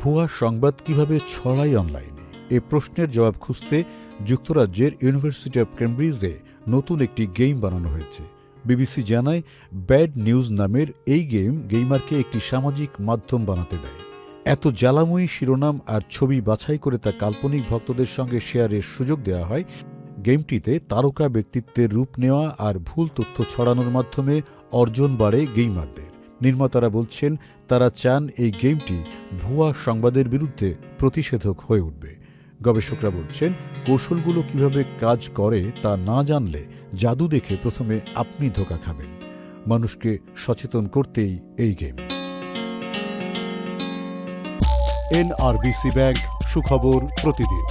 ভুয়া সংবাদ কীভাবে ছড়ায় অনলাইনে? এ প্রশ্নের জবাব খুঁজতে যুক্তরাজ্যের ইউনিভার্সিটি অব কেমব্রিজে নতুন একটি গেম বানানো হয়েছে। বিবিসি জানায়, ব্যাড নিউজ নামের এই গেম গেইমারকে একটি সামাজিক মাধ্যম বানাতে দেয়। এত জ্বালাময়ী শিরোনাম আর ছবি বাছাই করে তা কাল্পনিক ভক্তদের সঙ্গে শেয়ারের সুযোগ দেওয়া হয়, গেমটিতে তারকা ব্যক্তিত্বের রূপ নেওয়া আর ভুল তথ্য ছড়ানোর মাধ্যমে অর্জন বাড়ে গেইমারদের। নির্মাতারা বলছেন, তারা চান এই গেমটি ভুয়া সংবাদের বিরুদ্ধে প্রতিষেধক হয়ে উঠবে। গবেষকরা বলছেন, কৌশলগুলো কীভাবে কাজ করে তা না জানলে জাদু দেখে প্রথমে আপনি ধোকা খাবেন। মানুষকে সচেতন করতেই এই গেম। এনআরবিসি ব্যাংক, সুখবর প্রতিদিন।